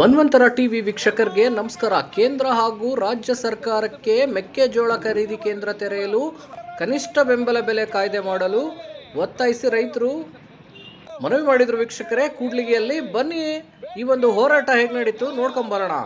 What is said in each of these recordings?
ಮನ್ವಂತರ TV ವೀಕ್ಷಕರಿಗೆ ನಮಸ್ಕಾರ. ಕೇಂದ್ರ ಹಾಗೂ ರಾಜ್ಯ ಸರ್ಕಾರಕ್ಕೆ ಮೆಕ್ಕೆಜೋಳ ಖರೀದಿ ಕೇಂದ್ರ ತೆರೆಯಲು ಕನಿಷ್ಠ ಬೆಂಬಲ ಬೆಲೆ ಕಾಯ್ದೆ ಮಾಡಲು ಒತ್ತಾಯಿಸಿ ರೈತರು ಮನವಿ ಮಾಡಿದ್ರು ವೀಕ್ಷಕರೇ. ಕೂಡ್ಲಿಗೆಯಲ್ಲಿ ಬನ್ನಿ ಈ ಒಂದು ಹೋರಾಟ ಹೇಗೆ ನಡೀತು ನೋಡ್ಕೊಂಬರೋಣ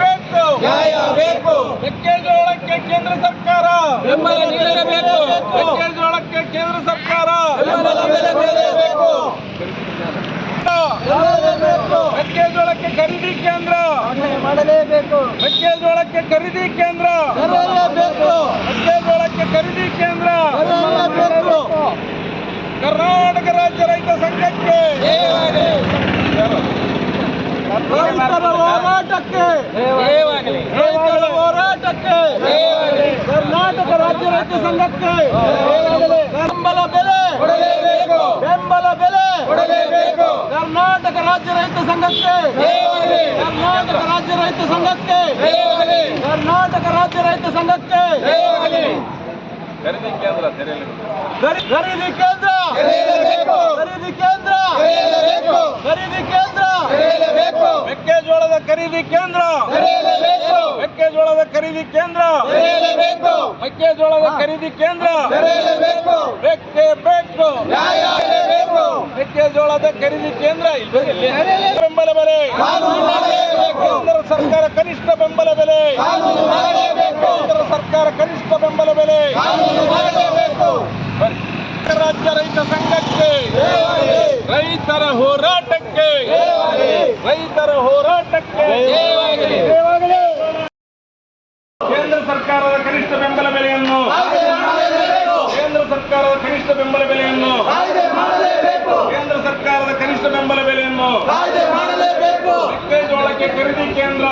ಬೇಕು. ನ್ಯಾಯ ಬೇಕು. ಮೆಕ್ಕೆಜೋಳಕ್ಕೆ ಕೇಂದ್ರ ಸರ್ಕಾರ. ಬೆಂಬಲ ನೀಡಲೇಬೇಕು. ಮೆಕ್ಕೆಜೋಳಕ್ಕೆ ಕೇಂದ್ರ ಸರ್ಕಾರ. ಬೆಂಬಲ ಬೆಲೆ ನೀಡಲೇಬೇಕು. ಮಾಡಲೇಬೇಕು ಮೆಕ್ಕೆಜೋಳಕ್ಕೆ ಖರೀದಿ ಕೇಂದ್ರ. ಮಾಡಲೇಬೇಕು. ಮೆಕ್ಕೆಜೋಳಕ್ಕೆ ಖರೀದಿ ಕೇಂದ್ರ. ಮೆಕ್ಕೆಜೋಳಕ್ಕೆ ಖರೀದಿ ಕೇಂದ್ರ. ಕರ್ನಾಟಕ ರಾಜ್ಯ ರೈತ ಸಂಘಕ್ಕೆ. ರೈತರ ಹೋರಾಟಕ್ಕೆ. ರೈತರ ಹೋರಾಟಕ್ಕೆ. ರೈತ ಸಂಘಕ್ಕೆ ಬೆಂಬಲ ಬೆಲೆ. ಬೆಂಬಲ ಬೆಲೆ. ಕರ್ನಾಟಕ ರಾಜ್ಯ ರೈತ ಸಂಘಕ್ಕೆ ಕರ್ನಾಟಕ ರಾಜ್ಯ ರೈತ ಸಂಘಕ್ಕೆ ಕರ್ನಾಟಕ ರಾಜ್ಯ ರೈತ ಸಂಘಕ್ಕೆ ಖರೀದಿ ಕೇಂದ್ರ ಖರೀದಿ ಕೇಂದ್ರ! ಖರೀದಿ ಕೇಂದ್ರ! ಖರೀದಿ ಕೇಂದ್ರ! ಮೆಕ್ಕೆಜೋಳದ ಖರೀದಿ ಕೇಂದ್ರ! ಮೆಕ್ಕೆಜೋಳದ ಖರೀದಿ ಕೇಂದ್ರ! ಮೆಕ್ಕೆಜೋಳದ ಖರೀದಿ ಕೇಂದ್ರ! ಬೇಕೇ ಬೇಕು! ಮೆಕ್ಕೆಜೋಳದ ಖರೀದಿ ಕೇಂದ್ರ ಇಲ್ಲಿ ಬೆಂಬಲ ಬೆಲೆ! ಕೇಂದ್ರ ಸರ್ಕಾರ ಕನಿಷ್ಠ ಬೆಂಬಲ ಬೆಲೆ! ಸರ್ಕಾರ ಕನಿಷ್ಠ ಬೆಂಬಲ ಬೆಲೆ. ರಾಜ್ಯ ರೈತ ಸಂಘಕ್ಕೆ. ರೈತರ ಹೋರಾಟಕ್ಕೆ. ರೈತರ ಹೋರಾಟಕ್ಕೆ. ಕೇಂದ್ರ ಸರ್ಕಾರದ ಕನಿಷ್ಠ ಬೆಂಬಲ ಬೆಲೆಯನ್ನು. ಕೇಂದ್ರ ಸರ್ಕಾರದ ಕನಿಷ್ಠ ಬೆಂಬಲ ಬೆಲೆಯನ್ನು. ಕೇಂದ್ರ ಸರ್ಕಾರದ ಕನಿಷ್ಠ ಬೆಂಬಲ ಬೆಲೆಯನ್ನು. ಮೆಕ್ಕೆಜೋಳಕ್ಕೆ ಖರೀದಿ ಕೇಂದ್ರ.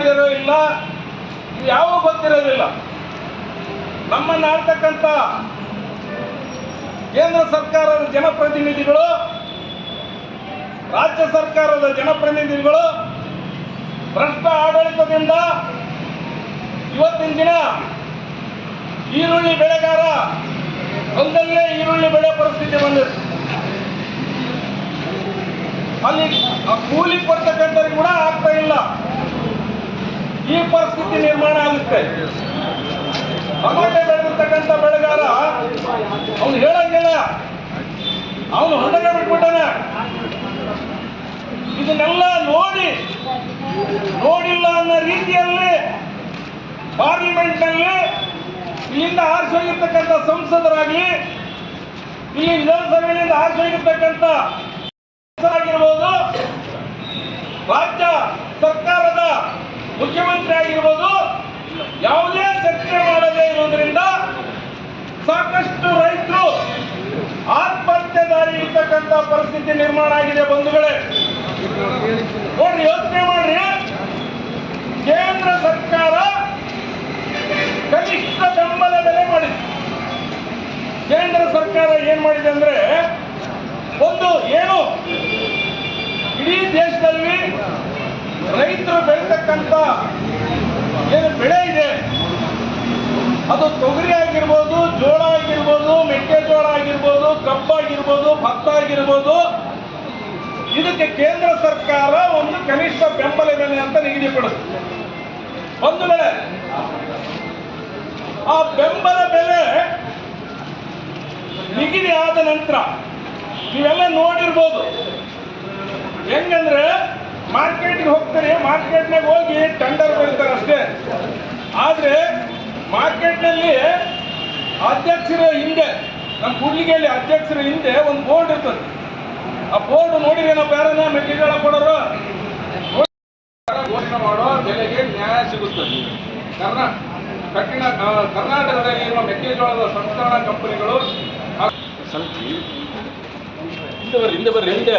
ಮಾಡಿರೋ ಇಲ್ಲ ಯಾವ ಗೊತ್ತಿರೋದಿಲ್ಲ. ನಮ್ಮನ್ನು ಕೇಂದ್ರ ಸರ್ಕಾರದ ಜನಪ್ರತಿನಿಧಿಗಳು, ರಾಜ್ಯ ಸರ್ಕಾರದ ಜನಪ್ರತಿನಿಧಿಗಳು, ಭ್ರಷ್ಟ ಆಡಳಿತದಿಂದ ಇವತ್ತಿನ ದಿನ ಈರುಳ್ಳಿ ಬೆಳೆಗಾರ ಒಂದಲ್ಲೇ ಈರುಳ್ಳಿ ಬೆಳೆ ಪರಿಸ್ಥಿತಿ ಬಂದಿದೆ. ಅಲ್ಲಿ ಕೂಲಿ ಕೊಡ್ತಕ್ಕಂಥವ್ರಿಗೆ ಕೂಡ ಆಗ್ತಾ ಇಲ್ಲ. ಈ ಪರಿಸ್ಥಿತಿ ನಿರ್ಮಾಣ ಆಗುತ್ತೆ. ಟಮಾಟೆ ಬೆಳೆದಿರ್ತಕ್ಕಂಥ ಬೆಳೆಗಾರ, ಅವನು ಹೇಳಂಗಿಲ್ಲ. ಅವನು ಹೊರಗೆ ಬಿಟ್ಬಿಟ್ಟನ. ಇದನ್ನೆಲ್ಲ ನೋಡಿ, ನೋಡಿಲ್ಲ ಅನ್ನೋ ರೀತಿಯಲ್ಲಿ ಪಾರ್ಲಿಮೆಂಟ್ನಲ್ಲಿ ಇಲ್ಲಿಂದ ಆರಿಸೋಗಿರ್ತಕ್ಕಂಥ ಸಂಸದರಾಗಲಿ ಇಲ್ಲಿ ವಿಧಾನಸಭೆಯಿಂದ ಆರಿಸೋಗಿರ್ತಕ್ಕಂಥ ಆಗಿರ್ಬೋದು ರಾಜ್ಯ ಸರ್ಕಾರದ ಮುಖ್ಯಮಂತ್ರಿ ಆಗಿರ್ಬೋದು ಯಾವುದೇ ಚರ್ಚೆ ಮಾಡದೇ ಇರುವುದರಿಂದ ಸಾಕಷ್ಟು ರೈತರು ಆತ್ಮಹತ್ಯೆ ದಾರಿ ಇರ್ತಕ್ಕಂಥ ಪರಿಸ್ಥಿತಿ ನಿರ್ಮಾಣ ಆಗಿದೆ ಬಂಧುಗಳೇ. ನೋಡ್ರಿ, ಯೋಚನೆ ಮಾಡ್ರಿ. ಕೇಂದ್ರ ಸರ್ಕಾರ ಕನಿಷ್ಠ ಬೆಂಬಲ ಬೆಲೆ ಮಾಡಿದೆ. ಕೇಂದ್ರ ಸರ್ಕಾರ ಏನ್ ಮಾಡಿದೆ ಅಂದ್ರೆ, ಒಂದು ಏನು ರೈತರು ಬೆಳೀತಕ್ಕಂಥ ಏನು ಬೆಳೆ ಇದೆ, ಅದು ತೊಗರಿ ಆಗಿರ್ಬೋದು, ಜೋಳ ಆಗಿರ್ಬೋದು, ಮೆಕ್ಕೆಜೋಳ ಆಗಿರ್ಬೋದು ಕಬ್ಬಾಗಿರ್ಬೋದು ಭತ್ತ ಆಗಿರ್ಬೋದು, ಇದಕ್ಕೆ ಕೇಂದ್ರ ಸರ್ಕಾರ ಒಂದು ಕನಿಷ್ಠ ಬೆಂಬಲ ಬೆಲೆ ಅಂತ ನಿಗದಿಪಡಿಸುತ್ತೆ. ಒಂದು ಬೆಲೆ ಆ ಬೆಂಬಲ ಬೆಲೆ ನಿಗದಿ ಆದ ನಂತರ ನೀವೆಲ್ಲ ನೋಡಿರ್ಬೋದು. ಮಾರ್ಕೆಟ್ಗೆ ಹೋಗ್ತಾರೆ ಮಾರ್ಕೆಟ್ನಾಗ ಹೋಗಿ ಟೆಂಡರ್ ಬರೀತಾರೆ ಅಷ್ಟೇ. ಆದರೆ ಮಾರ್ಕೆಟ್ನಲ್ಲಿ ಅಧ್ಯಕ್ಷರ ಹಿಂದೆ ನಮ್ಮ ಕೂಡ್ಲಿಗೆಯಲ್ಲಿ ಅಧ್ಯಕ್ಷರ ಹಿಂದೆ ಒಂದು ಬೋರ್ಡ್ ಇರ್ತದೆ. ಆ ಬೋರ್ಡ್ ನೋಡಿದ್ರೆ ನಾವು ಬೇರೆನ ಮೆಟೀರಿಯಲ್ ಕೊಡೋರು ಘೋಷಣೆ ಮಾಡೋ ಬೆಲೆಗೆ ನ್ಯಾಯ ಸಿಗುತ್ತದೆ ಕರ್ನಾ ಕಠಿಣ ಕರ್ನಾಟಕದಲ್ಲಿ ಇರುವ ಮೆಕ್ಕೆಜೋಳದ ಸಂಸ್ಕರಣಾ ಕಂಪನಿಗಳು ಹಿಂದೆ ಬರ್ರಿ ಹಿಂದೆ ಬರ್ರಿ ಹಿಂದೆ.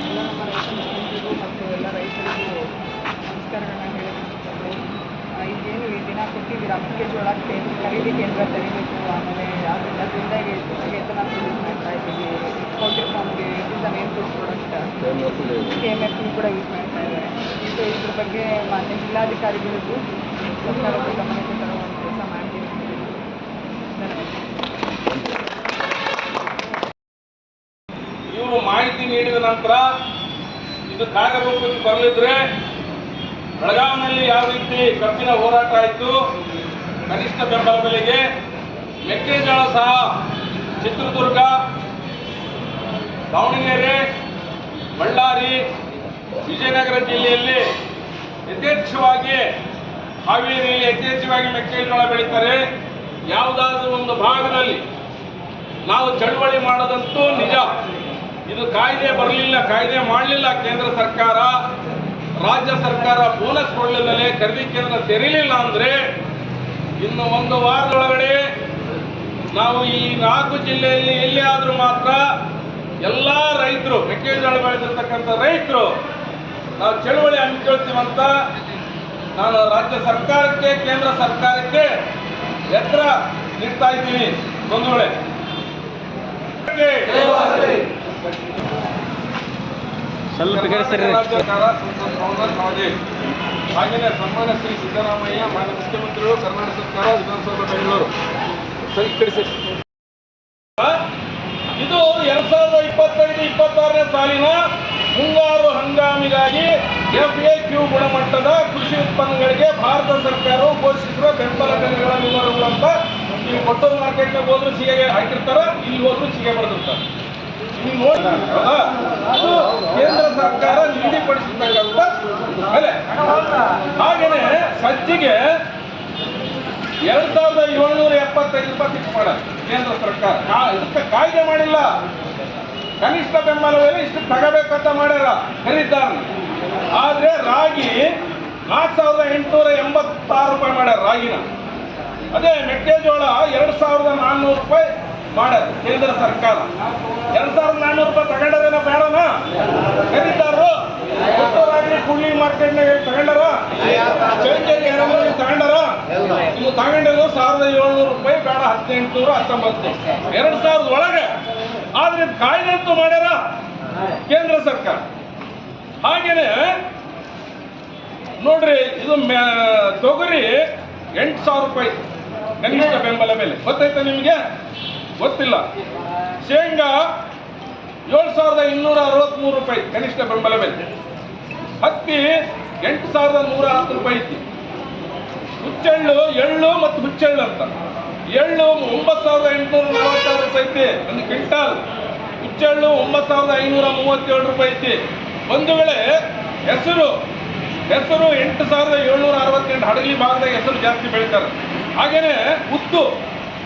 ಎಲ್ಲ ನಮ್ಮ ರೈತ ಮುಖಂಡರಿಗೂ ಮತ್ತು ಎಲ್ಲ ರೈತರಿಗೂ ನಮಸ್ಕಾರಗಳನ್ನ ಹೇಳಕ್ಕೆ ಇಷ್ಟಪಡ್ತೀನಿ ಆ, ಈಗೇನು ಈ ದಿನ ಕೊಟ್ಟಿದ್ದೀರಾ. ಮೆಕ್ಕೆಜೋಳ ಕೇಂದ್ರ ಖರೀದಿ ಕೇಂದ್ರ ತೆರಿಬೇಕು. ಆಮೇಲೆ ಅದರಿಂದ ಅದರಿಂದ ವೇತನ ಯೂಸ್ ಮಾಡ್ತಾ ಇದ್ದೀವಿ. ಪೌಲ್ಟ್ರಿ ಫಾರ್ಮ್ಗೆ ಇದರಿಂದ main food product K M F ಕೂಡ ಯೂಸ್ ಮಾಡ್ತಾ ಇದ್ದಾರೆ. ಸೊ ಇದ್ರ ಬಗ್ಗೆ ಮಾನ್ಯ ಜಿಲ್ಲಾಧಿಕಾರಿಗಳಿಗೂ ಸರ್ಕಾರದ ಗಮನಕ್ಕೆ ತರುವಂಥ ಕೆಲಸ ಮಾಡ್ತೀವಿ. ಧನ್ಯವಾದ ಇವರು ಮಾಹಿತಿ ನೀಡಿದ ನಂತರ ಇದು ಕಾರ್ಯರೂಪಕ್ಕೆ ಬರಲಿದ್ರೆ ಬೆಳಗಾವಿನಲ್ಲಿ ಯಾವ ರೀತಿ ಕಬ್ಬಿನ ಹೋರಾಟ ಆಯಿತು, ಕನಿಷ್ಠ ಬೆಂಬಲ ಬೆಲೆಗೆ ಮೆಕ್ಕೆಜೋಳ ಸಹ ಚಿತ್ರದುರ್ಗ, ದಾವಣಗೆರೆ, ಬಳ್ಳಾರಿ, ವಿಜಯನಗರ ಜಿಲ್ಲೆಯಲ್ಲಿ ಯಥೇಚ್ಛವಾಗಿ ಹಾವೇರಿಯಲ್ಲಿ ಯಥೇಚ್ಛವಾಗಿ ಮೆಕ್ಕೆಜೋಳ ಬೆಳೀತಾರೆ. ಯಾವುದಾದ್ರೂ ಒಂದು ಭಾಗದಲ್ಲಿ ನಾವು ಚಳುವಳಿ ಮಾಡೋದಂತೂ ನಿಜ. ಇದು ಕಾಯ್ದೆ ಬರಲಿಲ್ಲ, ಕಾಯ್ದೆ ಮಾಡಲಿಲ್ಲ ಕೇಂದ್ರ ಸರ್ಕಾರ. ರಾಜ್ಯ ಸರ್ಕಾರ ಬೋನಸ್ ಕೊಡಲಿಲ್ಲದೆ ಖರೀದಿ ಕೇಂದ್ರ ತೆರೀಲಿಲ್ಲ ಅಂದ್ರೆ ಇನ್ನು ಒಂದು ವಾರದೊಳಗಡೆ ನಾವು ಈ ನಾಲ್ಕು ಜಿಲ್ಲೆಯಲ್ಲಿ ಎಲ್ಲಿ ಆದರೂ ಮಾತ್ರ ಎಲ್ಲ ರೈತರು, ಮೆಕ್ಕೆಜೋಳ ಬೆಳೆದಿರ್ತಕ್ಕಂಥ ರೈತರು, ನಾವು ಚಳುವಳಿ ಹಮ್ಮಿಕೊಳ್ತೀವಂತ ನಾನು ರಾಜ್ಯ ಸರ್ಕಾರಕ್ಕೆ, ಕೇಂದ್ರ ಸರ್ಕಾರಕ್ಕೆ ಎತ್ತರ ನೀಡ್ತಾ ಇದ್ದೀನಿ. ಒಂದು ವೇಳೆ ಸ್ವಲ್ಪ. ಸರ್ಕಾರ ನವದೆಹಲಿ ಹಾಗೆಯೇ ಸನ್ಮಾನ್ಯ ಶ್ರೀ ಸಿದ್ದರಾಮಯ್ಯ, ಮಾನ್ಯ ಮುಖ್ಯಮಂತ್ರಿಗಳು, ಕರ್ನಾಟಕ ಸರ್ಕಾರ, ವಿಧಾನಸೌಧ, ಬೆಂಗಳೂರು. ಇದು ಎರಡ್ ಸಾವಿರದ ಇಪ್ಪತ್ತೈದು, ಇಪ್ಪತ್ತಾರನೇ ಸಾಲಿನ ಮುಂಗಾರು ಹಂಗಾಮಿಗಾಗಿ ಕ್ಯೂ ಗುಣಮಟ್ಟದ ಕೃಷಿ ಉತ್ಪನ್ನಗಳಿಗೆ ಭಾರತ ಸರ್ಕಾರವು ಘೋಷಿಸಿರುವ ಬೆಂಬಲ ಬೆಲೆಗಳ ವಿವರಗಳು ಅಂತ ನೀವು ಕೊಟ್ಟೂರು ಮಾರ್ಕೆಟ್ಗೆ ಹೋದ್ರು ಸಿಗೆ ಹಾಕಿರ್ತಾರ, ಇಲ್ಲಿ ಹೋದ್ರು ಸಿಗೆ ಬರ್ದಿರ್ತಾರೆ ಅದು ಕೇಂದ್ರ ಸರ್ಕಾರ ನಿಗದಿಪಡಿಸಿರ್ತಕ್ಕಂಥ ಬೆಲೆ ಹಾಗೇನೆ ಸಜ್ಜಿಗೆ ಎರಡ್ ಸಾವಿರದ ಏಳ್ನೂರ ಎಪ್ಪತ್ತೈದು ರೂಪಾಯಿ ಫಿಕ್ಸ್ ಮಾಡ ಕೇಂದ್ರ ಸರ್ಕಾರ. ಇದಕ್ಕೆ ಕಾಯ್ದೆ ಮಾಡಿಲ್ಲ. ಕನಿಷ್ಠ ಬೆಂಬಲ ಬೆಲೆ ಇಷ್ಟು ತಗಬೇಕಂತ ಮಾಡ್ಯಾರ ಖರೀದಾರ ಆದ್ರೆ ರಾಗಿ ನಾಲ್ಕು ಸಾವಿರದ ಎಂಟುನೂರ ಎಂಬತ್ತಾರು ರೂಪಾಯಿ ಮಾಡ್ಯಾರ ರಾಗಿನ. ಅದೇ ಮೆಕ್ಕೆಜೋಳ ಎರಡು ಸಾವಿರದ ನಾನ್ನೂರು ರೂಪಾಯಿ ಮಾಡ್ಯಾರ ಕೇಂದ್ರ ಸರ್ಕಾರ. ಎರಡ್ ಸಾವಿರದ ನಾನ್ನೂರು ರೂಪಾಯಿ ತಗೊಂಡದೇನ ಬೇಡನ? ಕರೀತಾರು ಕೂಲಿ ಮಾರ್ಕೆಟ್ನಾಗ ತಗೊಂಡಾರ? ಚಳ್ಳಕೆರೆ ಎಡಮೂರಿ ತಗೊಂಡಾರ? ನೀವು ತಗೊಂಡಿರೋ ಸಾವಿರದ ಏಳ್ನೂರು ರೂಪಾಯಿ, ಬೇಡ ಹದಿನೆಂಟುನೂರ ಹತ್ತೊಂಬತ್ತು. ಎರಡ್ ಸಾವಿರದ ಒಳಗೆ. ಆದ್ರೆ ಕಾಯ್ದೆ ಅಂತೂ ಮಾಡ್ಯಾರ? ಕೇಂದ್ರ ಸರ್ಕಾರ. ಹಾಗೇನೆ, ನೋಡ್ರಿ, ಇದು ತೊಗರಿ ಎಂಟು ಸಾವಿರ ರೂಪಾಯಿ, ಕನಿಷ್ಠ ಬೆಂಬಲ ಬೆಲೆ ಗೊತ್ತಾಯ್ತಾ ನಿಮಗೆ? ಗೊತ್ತಿಲ್ಲ. ಶೇಂಗಾ ಏಳು ಸಾವಿರದ ಇನ್ನೂರ ಅರವತ್ತ್ಮೂರು ರೂಪಾಯಿ, ಕನಿಷ್ಠ ಬೆಂಬಲ ಬೆಲೆ. ಹತ್ತಿ ಎಂಟು ಸಾವಿರದ ನೂರ ಹತ್ತು ರೂಪಾಯಿ ಐತಿ ಹುಚ್ಚೆಳ್ಳು ಎಳ್ಳು ಮತ್ತು ಹುಚ್ಚೆಳ್ಳು ಅಂತ. ಎಳ್ಳು ಒಂಬತ್ತು ಸಾವಿರದ ಎಂಟುನೂರ ನಲವತ್ತಾರು ರೂಪಾಯಿ ಐತಿ, ಒಂದು ಕ್ವಿಂಟಾಲ್. ಹುಚ್ಚೆಳ್ಳು ಒಂಬತ್ತು ಸಾವಿರದ ಐನೂರ ಮೂವತ್ತೇಳು ರೂಪಾಯಿ ಐತಿ. ಒಂದು ವೇಳೆ ಹೆಸರು ಹೆಸರು ಎಂಟು ಸಾವಿರದ ಏಳ್ನೂರ ಅರವತ್ತೆಂಟು, ಹಡಗಲಿ ಭಾಗದಾಗ ಹೆಸರು ಜಾಸ್ತಿ ಬೆಳಿತಾರೆ. ಹಾಗೆಯೇ ಉದ್ದು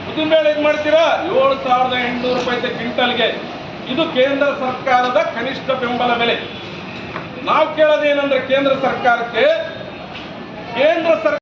ಉದ್ದಿನ ಬೇಳೆ ಮಾಡ್ತೀರಾ? ಏಳು ಸಾವಿರದ ಎಂಟುನೂರು ರೂಪಾಯಿ ಕ್ವಿಂಟಲ್ಗೆ ಇದು ಕೇಂದ್ರ ಸರ್ಕಾರದ ಕನಿಷ್ಠ ಬೆಂಬಲ ಬೆಲೆ. ನಾವು ಕೇಳೋದೇನಂದ್ರೆ ಕೇಂದ್ರ ಸರ್ಕಾರಕ್ಕೆ ಕೇಂದ್ರ ಸರ್ಕಾರ